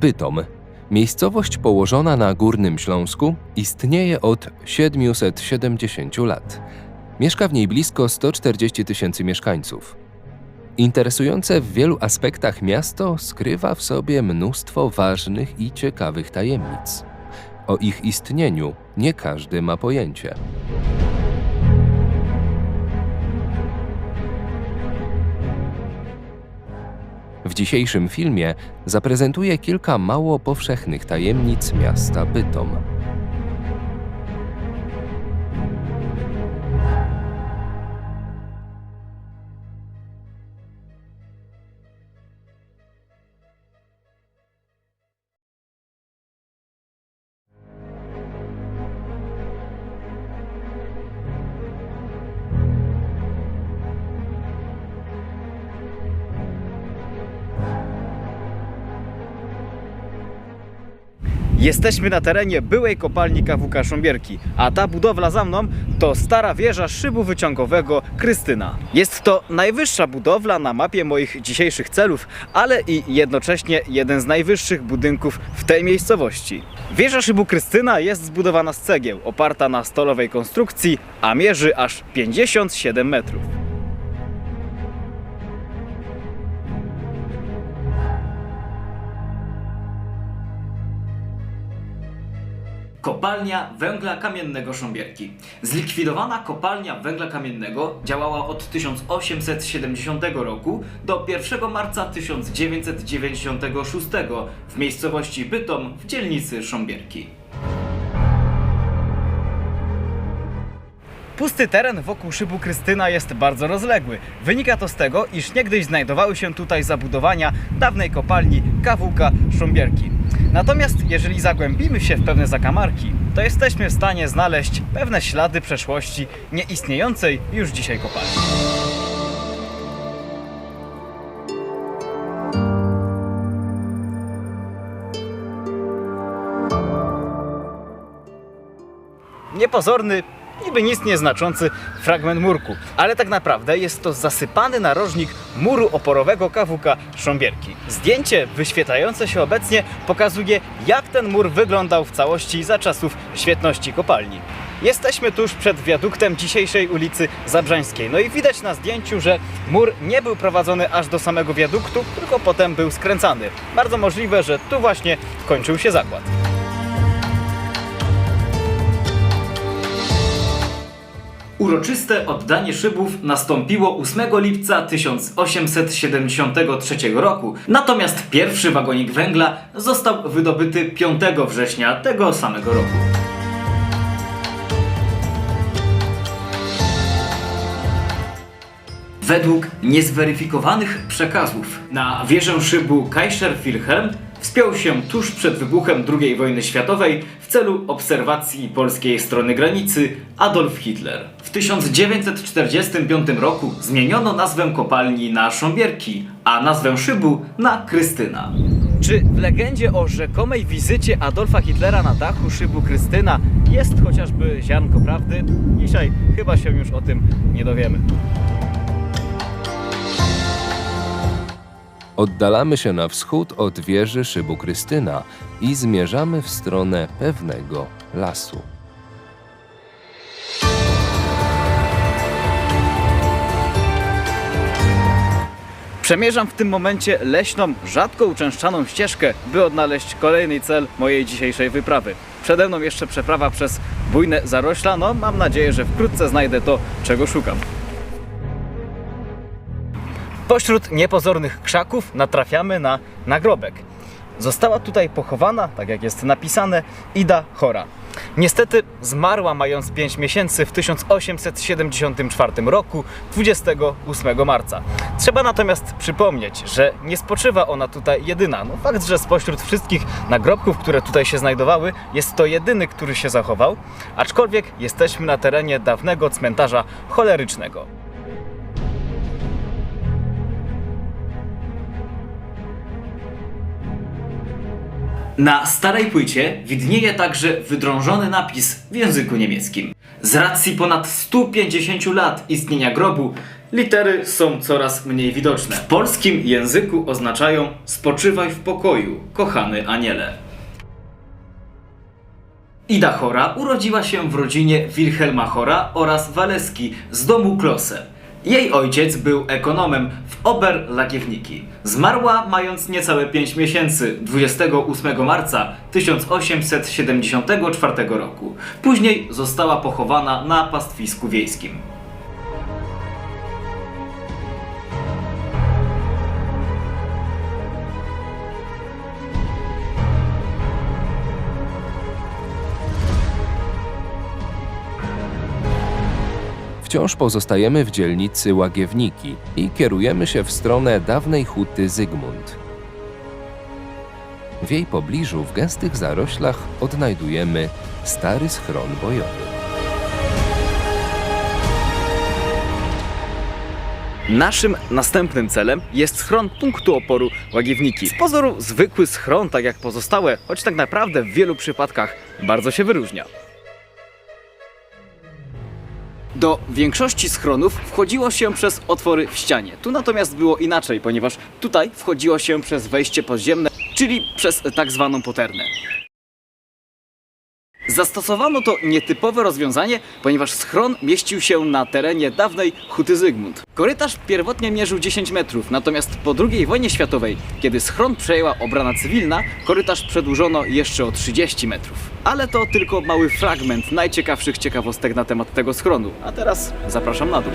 Bytom. Miejscowość położona na Górnym Śląsku istnieje od 770 lat. Mieszka w niej blisko 140 tysięcy mieszkańców. Interesujące w wielu aspektach miasto skrywa w sobie mnóstwo ważnych i ciekawych tajemnic. O ich istnieniu nie każdy ma pojęcie. W dzisiejszym filmie zaprezentuję kilka mało powszechnych tajemnic miasta Bytom. Jesteśmy na terenie byłej kopalni KWK Sząbierki, a ta budowla za mną to stara wieża szybu wyciągowego Krystyna. Jest to najwyższa budowla na mapie moich dzisiejszych celów, ale i jednocześnie jeden z najwyższych budynków w tej miejscowości. Wieża szybu Krystyna jest zbudowana z cegieł, oparta na stolowej konstrukcji, a mierzy aż 57 metrów. Kopalnia węgla kamiennego Sząbierki. Zlikwidowana kopalnia węgla kamiennego działała od 1870 roku do 1 marca 1996 w miejscowości Bytom w dzielnicy Sząbierki. Pusty teren wokół szybu Krystyna jest bardzo rozległy. Wynika to z tego, iż niegdyś znajdowały się tutaj zabudowania dawnej kopalni KWK Sząbierki. Natomiast jeżeli zagłębimy się w pewne zakamarki, to jesteśmy w stanie znaleźć pewne ślady przeszłości nieistniejącej już dzisiaj kopalni. Niepozorny, niby nic nieznaczący fragment murku, ale tak naprawdę jest to zasypany narożnik muru oporowego KWK Sząbierki. Zdjęcie wyświetlające się obecnie pokazuje, jak ten mur wyglądał w całości za czasów świetności kopalni. Jesteśmy tuż przed wiaduktem dzisiejszej ulicy Zabrzańskiej. No i widać na zdjęciu, że mur nie był prowadzony aż do samego wiaduktu, tylko potem był skręcany. Bardzo możliwe, że tu właśnie kończył się zakład. Uroczyste oddanie szybów nastąpiło 8 lipca 1873 roku, natomiast pierwszy wagonik węgla został wydobyty 5 września tego samego roku. Według niezweryfikowanych przekazów na wieżę szybu Kaiser Wilhelm wspiął się tuż przed wybuchem II wojny światowej w celu obserwacji polskiej strony granicy Adolf Hitler. W 1945 roku zmieniono nazwę kopalni na Sząbierki, a nazwę szybu na Krystyna. Czy w legendzie o rzekomej wizycie Adolfa Hitlera na dachu szybu Krystyna jest chociażby ziarnko prawdy? Dzisiaj chyba się już o tym nie dowiemy. Oddalamy się na wschód od wieży szybu Krystyna i zmierzamy w stronę pewnego lasu. Przemierzam w tym momencie leśną, rzadko uczęszczaną ścieżkę, by odnaleźć kolejny cel mojej dzisiejszej wyprawy. Przede mną jeszcze przeprawa przez bujne zarośla, no mam nadzieję, że wkrótce znajdę to, czego szukam. Pośród niepozornych krzaków natrafiamy na nagrobek. Została tutaj pochowana, tak jak jest napisane, Ida Chora. Niestety zmarła mając 5 miesięcy w 1874 roku, 28 marca. Trzeba natomiast przypomnieć, że nie spoczywa ona tutaj jedyna. No, fakt, że spośród wszystkich nagrobków, które tutaj się znajdowały, jest to jedyny, który się zachował, aczkolwiek jesteśmy na terenie dawnego cmentarza cholerycznego. Na starej płycie widnieje także wydrążony napis w języku niemieckim. Z racji ponad 150 lat istnienia grobu, litery są coraz mniej widoczne. W polskim języku oznaczają spoczywaj w pokoju, kochany aniele. Ida Chora urodziła się w rodzinie Wilhelma Chora oraz Waleski z domu Klose. Jej ojciec był ekonomem w Oberlagiewniki. Zmarła mając niecałe 5 miesięcy 28 marca 1874 roku. Później została pochowana na pastwisku wiejskim. Wciąż pozostajemy w dzielnicy Łagiewniki i kierujemy się w stronę dawnej huty Zygmunt. W jej pobliżu, w gęstych zaroślach, odnajdujemy stary schron bojowy. Naszym następnym celem jest schron punktu oporu Łagiewniki. Z pozoru zwykły schron, tak jak pozostałe, choć tak naprawdę w wielu przypadkach bardzo się wyróżnia. Do większości schronów wchodziło się przez otwory w ścianie. Tu natomiast było inaczej, ponieważ tutaj wchodziło się przez wejście podziemne, czyli przez tak zwaną poternę. Zastosowano to nietypowe rozwiązanie, ponieważ schron mieścił się na terenie dawnej Huty Zygmunt. Korytarz pierwotnie mierzył 10 metrów, natomiast po II wojnie światowej, kiedy schron przejęła obrana cywilna, korytarz przedłużono jeszcze o 30 metrów. Ale to tylko mały fragment najciekawszych ciekawostek na temat tego schronu. A teraz zapraszam na dół.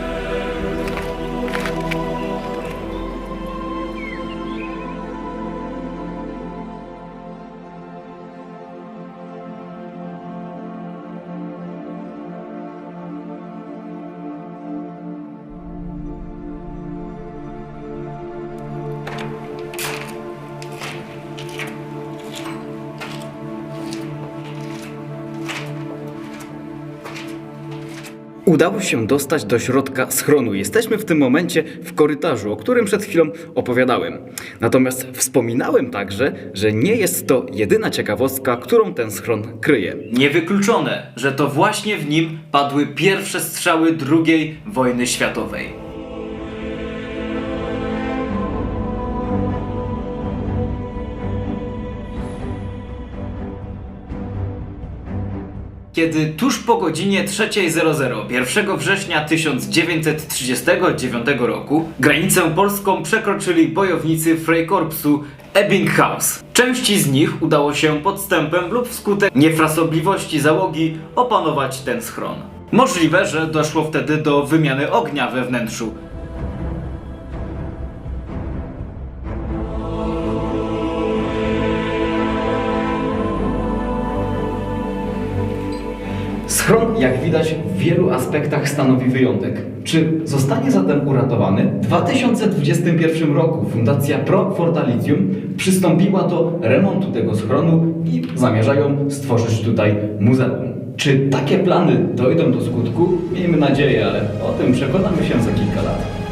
Udało się dostać do środka schronu. Jesteśmy w tym momencie w korytarzu, o którym przed chwilą opowiadałem. Natomiast wspominałem także, że nie jest to jedyna ciekawostka, którą ten schron kryje. Niewykluczone, że to właśnie w nim padły pierwsze strzały II wojny światowej. Kiedy tuż po godzinie 3.00 1 września 1939 roku granicę polską przekroczyli bojownicy Freikorpsu Ebbinghaus. Części z nich udało się podstępem lub wskutek niefrasobliwości załogi opanować ten schron. Możliwe, że doszło wtedy do wymiany ognia we wnętrzu. Schron, jak widać, w wielu aspektach stanowi wyjątek. Czy zostanie zatem uratowany? W 2021 roku Fundacja Pro Fortalicium przystąpiła do remontu tego schronu i zamierzają stworzyć tutaj muzeum. Czy takie plany dojdą do skutku? Miejmy nadzieję, ale o tym przekonamy się za kilka lat.